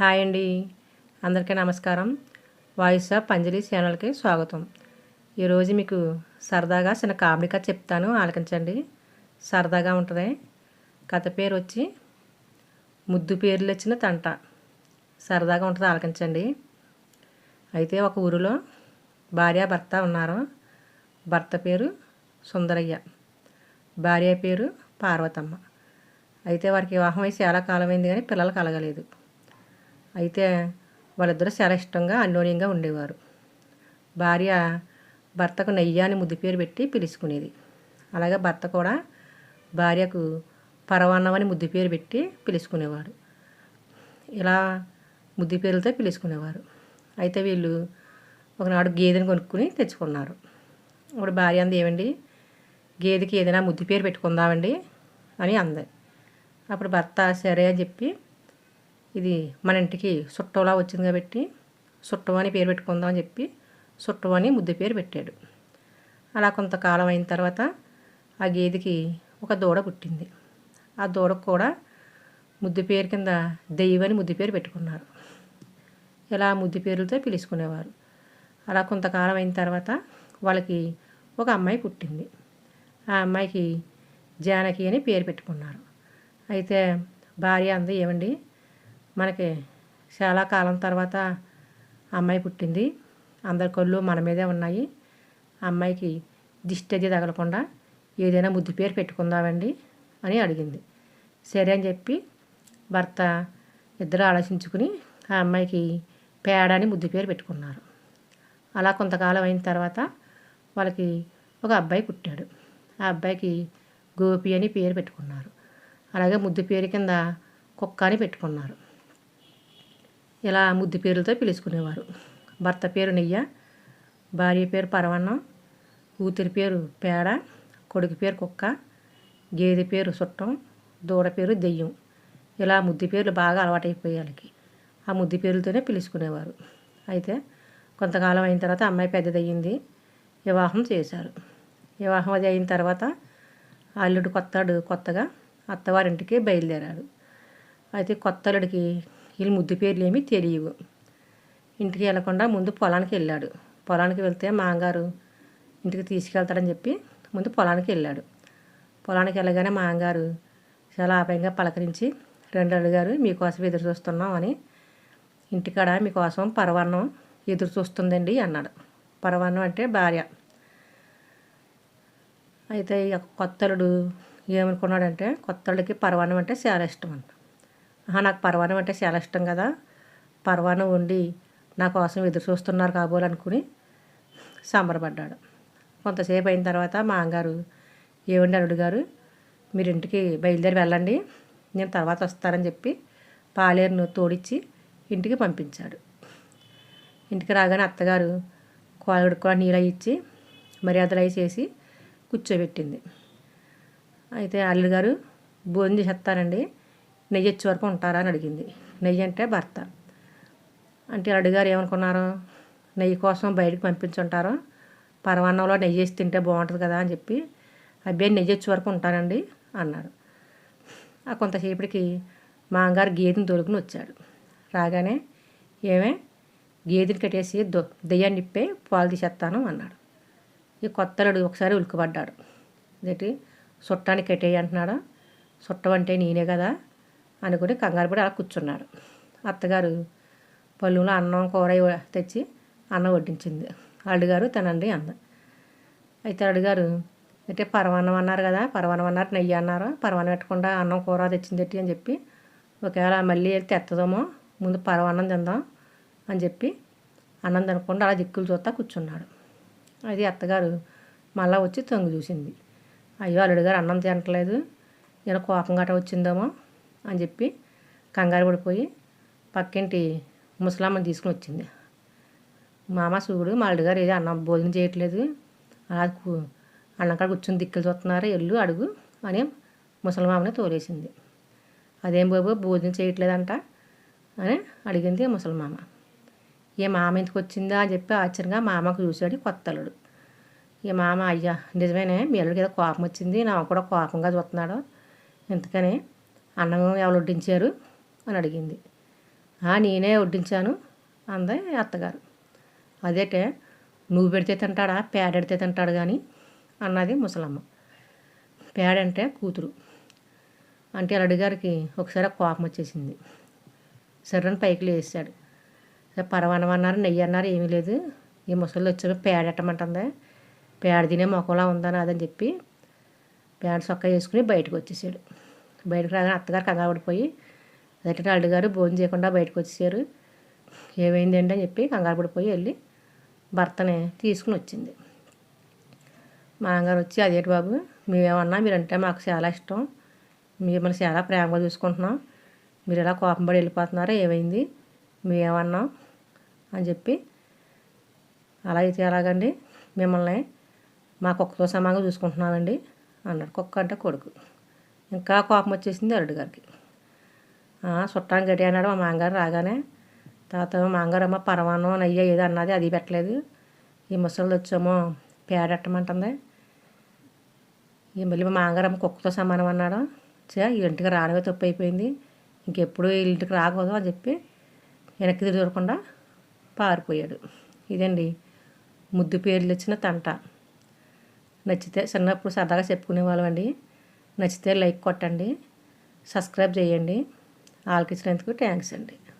Hi అండి. అందరికీ నమస్కారం. వాయిస్ ఆఫ్ పంజలి ఛానల్కి స్వాగతం. ఈరోజు మీకు సరదాగా చిన్న కామెడీ కథ చెప్తాను. ఆలకించండి. సరదాగా ఉంటుంది. కథ పేరు వచ్చి ముద్దు పేర్లు వచ్చిన తంట. సరదాగా ఉంటుంది ఆలకించండి. అయితే ఒక ఊరిలో భార్య భర్త ఉన్నారు. భర్త పేరు సుందరయ్య. భార్య పేరు పార్వతమ్మ. అయితే వారికి వివాహం అయి చాలా కాలమైంది కానీ పిల్లలు కలగలేదు అయితే వాళ్ళిద్దరూ చాలా ఇష్టంగా అన్యోన్యంగా ఉండేవారు. భార్య భర్తకు నెయ్యి అని ముద్దు పేరు పెట్టి పిలుచుకునేది. అలాగే భర్త కూడా భార్యకు పరవాన్నం అని ముద్దు పేరు పెట్టి పిలుచుకునేవాడు. ఇలా ముద్దు పేర్లతో పిలుచుకునేవారు. అయితే వీళ్ళు ఒకనాడు గేదెని కొనుక్కుని తెచ్చుకున్నారు. ఇప్పుడు భార్య అంది ఏమండి? గేదెకి ఏదైనా ముద్దు పేరు పెట్టుకుందామండి? అని అంది. అప్పుడు భర్త సరే అని చెప్పి ఇది మన ఇంటికి సుట్టంలా వచ్చింది కాబట్టి సుట్టం అని పేరు పెట్టుకుందాం అని చెప్పి సుట్టం అని ముద్దు పేరు పెట్టాడు. అలా కొంతకాలం అయిన తర్వాత ఆ గేదెకి ఒక దూడ పుట్టింది. ఆ దూడకు కూడా ముద్దు పేరు కింద దెయ్యమని ముద్దు పేరు పెట్టుకున్నారు. ఇలా ముద్దు పేర్లతో పిలుచుకునేవారు. అలా కొంతకాలం అయిన తర్వాత వాళ్ళకి ఒక అమ్మాయి పుట్టింది. ఆ అమ్మాయికి జానకి అని పేరు పెట్టుకున్నారు. అయితే భార్య అంది ఏమండి మనకి చాలా కాలం తర్వాత అమ్మాయి పుట్టింది. అందరి కళ్ళు మన మీదే ఉన్నాయి. అమ్మాయికి దిష్టి అది తగలకుండా ఏదైనా ముద్దు పేరు పెట్టుకుందామండి అని అడిగింది. సరే అని చెప్పి భర్త ఇద్దరు ఆలోచించుకుని ఆ అమ్మాయికి పేడ అని ముద్దు పేరు పెట్టుకున్నారు. అలా కొంతకాలం అయిన తర్వాత వాళ్ళకి ఒక అబ్బాయి పుట్టాడు. ఆ అబ్బాయికి గోపి అని పేరు పెట్టుకున్నారు. అలాగే ముద్దు పేరు కింద కుక్క అని పెట్టుకున్నారు. ఇలా ముద్దు పేర్లతో పిలుచుకునేవారు. భర్త పేరు నెయ్య భార్య పేరు పరవన్నం కూతురి పేరు పేడ కొడుకు పేరు కుక్క గేదె పేరు చుట్టం దూడ పేరు దెయ్యం. ఇలా ముద్దు పేర్లు బాగా అలవాటైపోయాయి వాళ్ళకి ఆ ముద్దు పేర్లతోనే పిలుచుకునేవారు. అయితే కొంతకాలం అయిన తర్వాత అమ్మాయి పెద్దదయ్యింది. వివాహం చేశారు. వివాహం అది అయిన తర్వాత అల్లుడు కొత్తాడు కొత్తగా అత్తవారింటికి బయలుదేరాడు. అయితే కొత్త అల్లుడికి వీళ్ళు ముద్దు పేర్లు ఏమీ తెలియవు. ఇంటికి వెళ్ళకుండా ముందు పొలానికి వెళ్ళాడు. పొలానికి వెళ్తే మాంగారు ఇంటికి తీసుకెళ్తాడని చెప్పి ముందు పొలానికి వెళ్ళాడు. పొలానికి వెళ్ళగానే మాంగారు చాలా ఆపయంగా పలకరించి రెండు అడుగారు మీకోసం ఎదురు చూస్తున్నాం అని ఇంటికాడ మీకోసం పరవన్నం ఎదురు చూస్తుందండి అన్నాడు. పరవన్నం అంటే భార్య. అయితే కొత్తలుడు ఏమనుకున్నాడంటే కొత్తళ్ళకి పరవన్నం అంటే చాలా ఇష్టం అంట నాకు పర్వాణం అంటే చాలా ఇష్టం కదా. పర్వాణం వండి నా కోసం ఎదురు చూస్తున్నారు కాబోలనుకుని సంబరపడ్డాడు. కొంతసేపు అయిన తర్వాత మా అమ్మగారు ఏమండి అల్లుడు గారు మీరు ఇంటికి బయలుదేరి వెళ్ళండి. నేను తర్వాత వస్తానని చెప్పి పాలేరును తోడిచ్చి ఇంటికి పంపించాడు. ఇంటికి రాగానే అత్తగారు కోలుడు కూడా నీళ్ళు ఇచ్చి మర్యాదలు అవి చేసి కూర్చోబెట్టింది. అయితే అల్లుడు గారు భోజనం చేసేస్తానండి. నెయ్యి వచ్చే వరకు ఉంటారా? అని అడిగింది. నెయ్యి అంటే భర్త. అంటే అడిగారు ఏమనుకున్నారు? నెయ్యి కోసం బయటకు పంపించుంటారు? పరమాన్నంలో నెయ్యి వేసి తింటే బాగుంటుంది కదా? అని చెప్పి అబ్బాయి నెయ్యి వచ్చే వరకు ఉంటానండి అన్నాడు. ఆ కొంతసేపటికి మాంగారు గేదెని తోలుకుని వచ్చాడు. రాగానే ఏమే గేదెని కట్టేసి దొ దెయ్యాన్ని నిప్పే పాలు తీసేస్తాను అన్నాడు. ఈ కొత్తలుడు ఒకసారి ఉలికిపడ్డాడు ఏంటి? చుట్టానికి కట్టేయి అంటున్నాడు. చుట్టం అంటే నేనే కదా అనుకుని కంగారు పడి అలా కూర్చున్నాడు అత్తగారు పళ్ళులో అన్నం కూర తెచ్చి అన్నం వడ్డించింది. అల్లుగారు తినండి అంద అయితే అడుగారు అంటే పరమాన్నం అన్నారు కదా పరమాన్నం అన్నారు నెయ్యి అన్నారు పరమాన్నం పెట్టకుండా అన్నం కూర తెచ్చింది అని చెప్పి ఒకవేళ మళ్ళీ తెత్తదేమో ముందు పరమాన్నం తిందాం అని చెప్పి అన్నం తినకుండా అలా దిక్కులు చూస్తా కూర్చున్నాడు. అది అత్తగారు మళ్ళా వచ్చి తొంగి చూసింది. అయ్యో అల్లుడు గారు అన్నం తినట్లేదు నేను కోపం గట్ట వచ్చిందేమో అని చెప్పి కంగారు పడిపోయి పక్కింటి ముసలమ్మని తీసుకుని వచ్చింది. మామ సూడు మా అల్లుడు గారు ఏదో అన్నం భోజనం చేయట్లేదు. అలా కు- కాడ కూర్చొని దిక్కులు చూస్తున్నారు ఎల్లు అడుగు అని ముసలమామని తోలేసింది. అదేం బాబు భోజనం చేయట్లేదంట అని అడిగింది ముసలమామ. ఏ మామ ఇంటికి వచ్చిందా అని చెప్పి ఆశ్చర్యంగా మామకు చూశాడు అల్లుడు ఈ మామ అయ్యా నిజమేనే మీ అల్లుడికి ఏదో కోపం వచ్చింది నాకు కూడా కోపంగా చూస్తున్నాడు. ఇంతకని అన్నం ఎవరు వడ్డించారు? అని అడిగింది. నేనే వడ్డించాను అంది అత్తగారు. అదేటే నువ్వు పెడితే తింటాడా? పేడెడితే తింటాడు కానీ అన్నది ముసలమ్మ. పేడంటే కూతురు. అంటే అల్లుడి ఒకసారి కోపం వచ్చేసింది. సర్రని పైకి లేచాడు పరవనమన్నారు నెయ్యి అన్నారు ఏమీ లేదు. ఈ ముసళ్ళు వచ్చి పేడెట్టమంటుంది పేడ తినే మొక్కలా ఉందని అదని చెప్పి పేడ సొక్క వేసుకుని బయటకు వచ్చేసాడు. బయటకు రాగానే అత్తగారు కంగారు పడిపోయి అదే అల్లుడు గారు భోజనం చేయకుండా బయటకు వచ్చేసారు. ఏమైందండి అని చెప్పి కంగారు పడిపోయి వెళ్ళి భర్తని తీసుకుని వచ్చింది. మా నాన్నగారు వచ్చి అదేంటి బాబు? మేమేమన్నా మీరంటే మాకు చాలా ఇష్టం. మిమ్మల్ని చాలా ప్రేమగా చూసుకుంటున్నాం. మీరు ఇలా కోపం పడి వెళ్ళిపోతున్నారా ఏమైంది? మేమేమన్నాం? అని చెప్పి అలా అయితే ఎలాగండి? మిమ్మల్ని మా కుక్కతో సమానంగా చూసుకుంటున్నామండి అన్నాడు. కుక్క అంటే కొడుకు. ఇంకా కోపం వచ్చేసింది అల్లుడు గారికి. చుట్టానికి గడి అన్నాడు మా మామగారు రాగానే తర్వాత మామగారు అమ్మ పరమాన్నం నెయ్యి ఏదో అన్నది అది పెట్టలేదు. ఈ ముసలిది వచ్చామో పేడెట్టమంటుంది ఈ మళ్ళీ మా మామగారు అమ్మ కుక్కతో సమానం అన్నాడు. చే ఈ ఇంటికి రావడమే తప్పు అయిపోయింది. ఇంకెప్పుడు ఇంటికి రాకూడదు అని చెప్పి వెనక్కి తిరిగి చూడకుండా పారిపోయాడు. ఇదండి ముద్దు పేర్లు ఇచ్చిన తంట. నచ్చితే చిన్నప్పుడు సరదాగా చెప్పుకునే వాళ్ళమండి నచ్చితే లైక్ కొట్టండి సబ్స్క్రైబ్ చేయండి. ఆల్కిచ్చినందుకు థ్యాంక్స్ అండి.